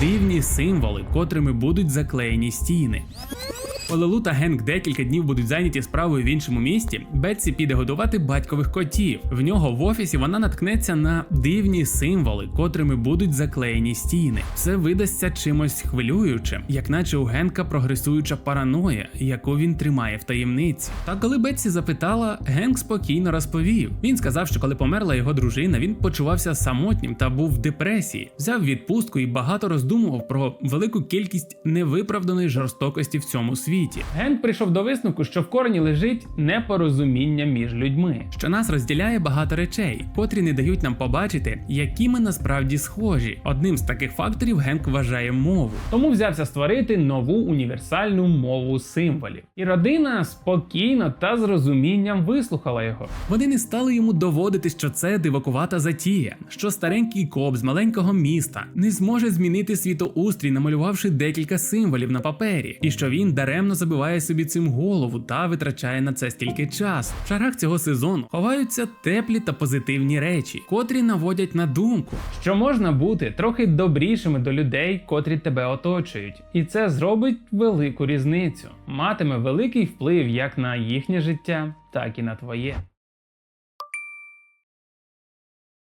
дивні символи, котрими будуть заклеєні стіни. Коли Лу та Генк декілька днів будуть зайняті справою в іншому місті, Бетсі піде годувати батькових котів. В нього в офісі вона наткнеться на дивні символи, котрими будуть заклеєні стіни. Це видасться чимось хвилюючим, як наче у Генка прогресуюча параноя, яку він тримає в таємниці. Та коли Бетсі запитала, Генк спокійно розповів. Він сказав, що коли померла його дружина, він почувався самотнім та був в депресії, взяв відпустку і багато роздумував про велику кількість невиправданої жорстокості в цьому світі. Генк прийшов до висновку, що в корені лежить непорозуміння між людьми, що нас розділяє багато речей, котрі не дають нам побачити, які ми насправді схожі. Одним з таких факторів Генк вважає мову. Тому взявся створити нову універсальну мову символів. І родина спокійно та з розумінням вислухала його. Вони не стали йому доводити, що це дивакувата затія, що старенький коп з маленького міста не зможе змінити світоустрій, намалювавши декілька символів на папері, і що він даремно забиває собі цим голову та витрачає на це стільки часу. В шарах цього сезону ховаються теплі та позитивні речі, котрі наводять на думку, що можна бути трохи добрішими до людей, котрі тебе оточують, і це зробить велику різницю, матиме великий вплив як на їхнє життя, так і на твоє.